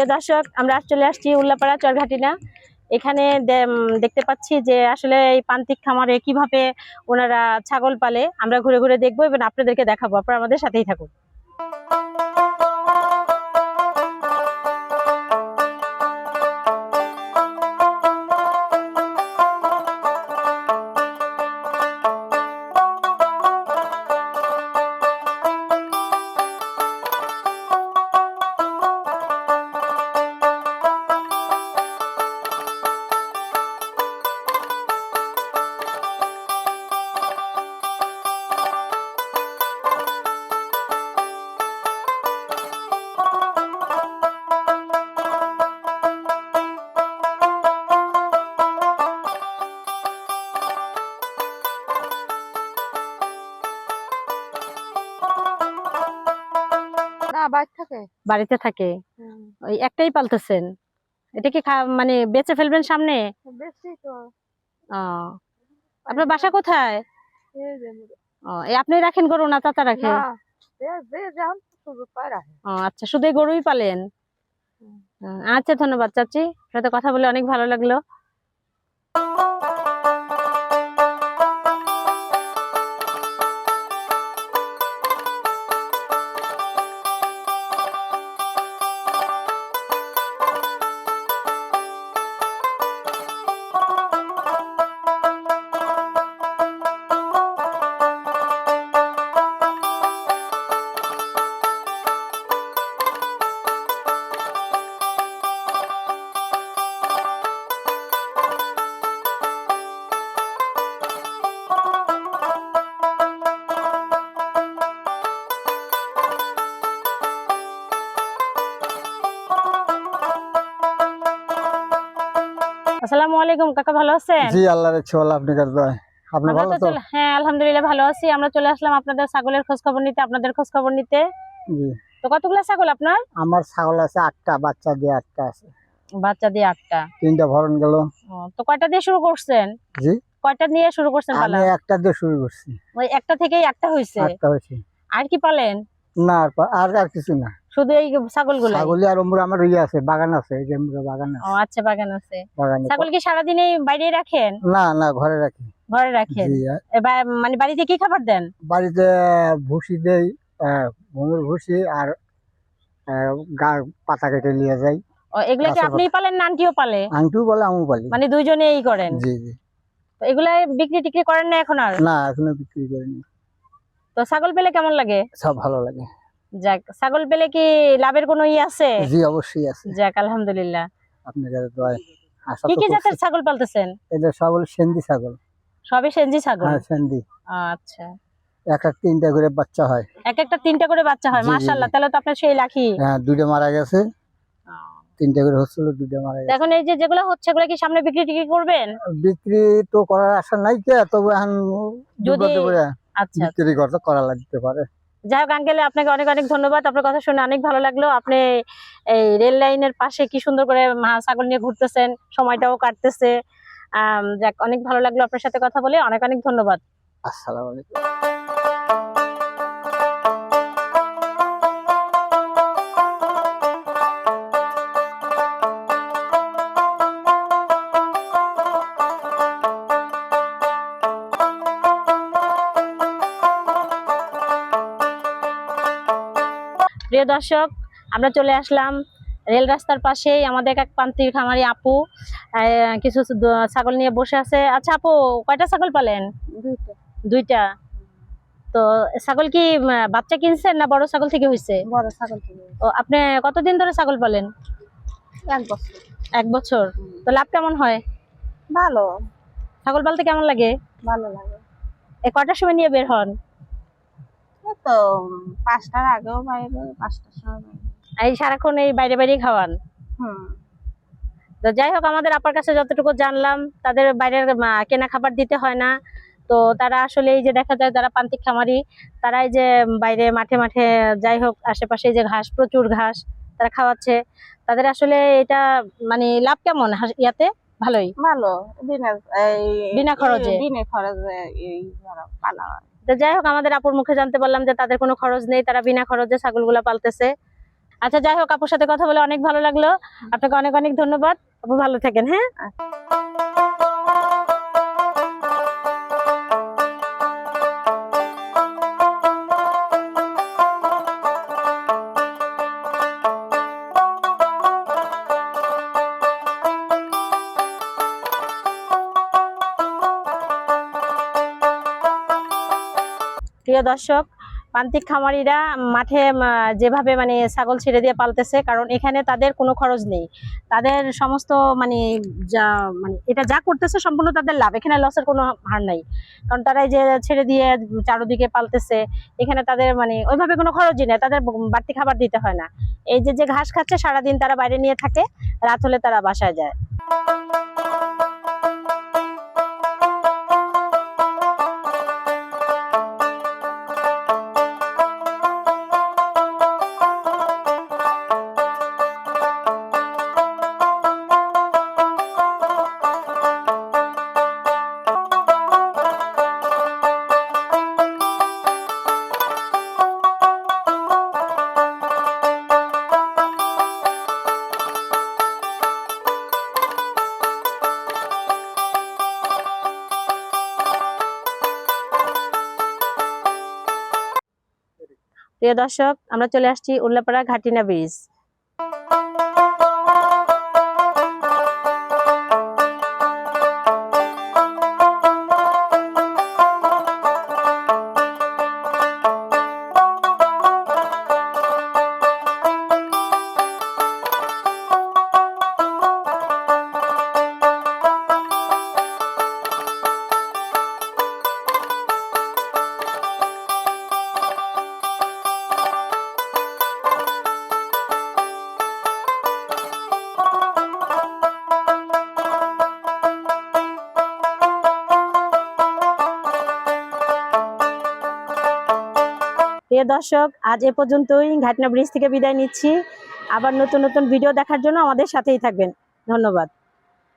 প্রিয় দর্শক, আমরা চলে আসছি উল্লাপাড়া চরঘাটিনা। এখানে দেখতে পাচ্ছি যে আসলে এই প্রান্তিক খামারে কীভাবে ওনারা ছাগল পালে। আমরা ঘুরে ঘুরে দেখব এবং আপনাদেরকে দেখাবো। আপনারা আমাদের সাথেই থাকুন। না বাইর থাকে? বাড়িতে থাকে। ওই একটাই পালতেছেন? এটা কি মানে বেচে ফেলবেন সামনে? তো। আপনার বাসা কোথায়? এই আপনি রাখেন গরু না চাচা রাখে? না যে- যে যেমন সুযোগ পায় রাখে। ও আচ্ছা শুধু গরুই পালেন? আচ্ছা ধন্যবাদ চাচি। সাথে কথা বলে অনেক ভালো লাগল। আসসালামু আলাইকুম কাকা ভালো আছেন? জি আল্লাহ রেখে বল আপনি কার দয়। আপনি ভালো তো হ্যাঁ আলহামদুলিল্লাহ ভালো আছি। আমরা চলে আসলাম আপনাদের ছাগলের খোঁজ খবর নিতে আপনাদের খোঁজ খবর নিতে। জি। তো কতগুলো ছাগল আপনার? আমার ছাগল আছে আটটা বাচ্চা দিয়ে আটটা আছে। বাচ্চা দিয়ে আটটা। তিনটা ভরণ গেল। তো কয়টা দিয়ে শুরু করছেন? জি। কয়টা নিয়ে শুরু করছেন পালা? আমি একটা দিয়ে শুরু করছি। ওই একটা থেকেই একটা হয়েছে আটটা হয়েছে আর কি পালেন? না আর আর কিছু না। শুধু এই ছাগলগুলো ছাগলি আর অম্বুর আমার ইয়ে আছে বাগান আছে এই যে অম্বুরে বাগান ও আচ্ছা বাগান আছে। বাগানে ছাগল কি সারাদিনই বাইরে রাখেন? না না ঘরে রাখি। ঘরে রাখেন? এবার মানে বাড়িতে কি খাবার দেন? বাড়িতে ভুসি দেই ভুমুর ভুসি আর গা পাতা কেটে নিয়ে যাই। ও এগুলা কি আপনিই পালেন না আন্টিও পালে? আংটিও বলে আমু বলি মানে দুইজনেই করেন? জি জি। তো এগুলা বিক্রি টিক্রি করেন না এখন আর? না এখনও বিক্রি করিনি। তো ছাগল পেলে কেমন লাগে? সব ভালো লাগে। যাক ছাগল পেলে কি লাভের কোনো ই আছে? জি অবশ্যই আছে। যাক আলহামদুলিল্লাহ। আপনাদের দয় কি কি জাতের ছাগল পালতেছেন? এটা সবল সেন্দি ছাগল। সবই ছাগল? হ্যাঁ সেন্দি। আচ্ছা। এক এক তিনটা করে বাচ্চা হয়। এক একটা তিনটা করে বাচ্চা হয় জি, জি, মাশাআল্লাহ তাহলে তো আপনার সেই লাখি। হ্যাঁ দুইটা মারা গেছে। তিনটা করে হচ্ছিল দুইটা মারা তো গেছে। এখন এই যে যেগুলো হচ্ছে কি সামনে বিক্রি টিক্রি করবেন? বিক্রি তো করার আশা নাই কে তবে এখন যদি আচ্ছা। বিক্রি করতে করা লাগতে পারে। যাই হোক আঙ্কেল আপনাকে অনেক অনেক ধন্যবাদ। আপনার কথা শুনে অনেক ভালো লাগল। আপনি এই রেল লাইনের পাশে কি সুন্দর করে ছাগল নিয়ে ঘুরতেছেন, সময়টাও কাটতেছে। আহ যাক, অনেক ভালো লাগল আপনার সাথে কথা বলে। অনেক অনেক ধন্যবাদ। আসসালামু আলাইকুম। প্রিয় দর্শক আমরা চলে আসলাম রেল রাস্তার পাশেই আমাদের এক প্রান্তির খামারি আপু কিছু ছাগল নিয়ে বসে আছে। আচ্ছা আপু কয়টা ছাগল পালেন? দুইটা। তো ছাগল কি বাচ্চা কিনছেন না বড় ছাগল থেকে হয়েছে বড় ছাগল ও আপনি কতদিন ধরে ছাগল পালেন? এক বছর। এক বছর। তো লাভ কেমন হয়? ভালো। ছাগল পালতে কেমন লাগে? ভালো লাগে। এ কটার সময় নিয়ে বের হন? তো পাঁচটার আগেও বাইরে পাঁচটার সময় এই সারাক্ষণ এই বাইরে বাইরে খাওয়ান? হুম। তো যাই হোক আমাদের আপার কাছে যতটুকু জানলাম তাদের বাইরের কেনা খাবার দিতে হয় না। তো তারা আসলে এই যে দেখা যায় যারা প্রান্তিক খামারি তারা এই যে বাইরে মাঠে মাঠে যাই হোক আশেপাশে যে ঘাস প্রচুর ঘাস তারা খাওয়াচ্ছে। তাদের আসলে এটা মানে লাভ কেমন? ইয়াতে? ভালোই? ভালো। বিনা খরচে? বিনা খরচে পালা। তো যাই হোক, আমাদের আপুর মুখে জানতে পারলাম যে তাদের কোনো খরচ নেই, তারা বিনা খরচে ছাগলগুলো পালতেছে। আচ্ছা যাই হোক, আপুর সাথে কথা বলে অনেক ভালো লাগল। আপনাকে অনেক অনেক ধন্যবাদ। আপু ভালো থাকেন হ্যাঁ? প্রিয় দর্শক, প্রান্তিক খামারিরা মাঠে যেভাবে মানে ছাগল ছেড়ে দিয়ে পালতেছে, কারণ এখানে তাদের কোনো খরচ নেই। তাদের সমস্ত মানে যা মানে এটা যা করতেছে সম্পূর্ণ তাদের লাভ। এখানে লসের কোনো হার নাই। কারণ তারা যে ছেড়ে দিয়ে চারোদিকে পালতেছে, এখানে তাদের মানে ওইভাবে কোনো খরচই নেই। তাদের বাড়তি খাবার দিতে হয় না। এই যে যে ঘাস খাচ্ছে, সারাদিন তারা বাইরে নিয়ে থাকে, রাত হলে তারা বাসায় যায়। প্রিয় দর্শক আমরা চলে আসছি উল্লাপাড়া ঘাটিনা ব্রিজ। প্রিয় দর্শক, আজ এ পর্যন্তই। ঘাটনা ব্রিজ থেকে বিদায় নিচ্ছি। আবার নতুন নতুন ভিডিও দেখার জন্য আমাদের সাথেই থাকবেন। ধন্যবাদ।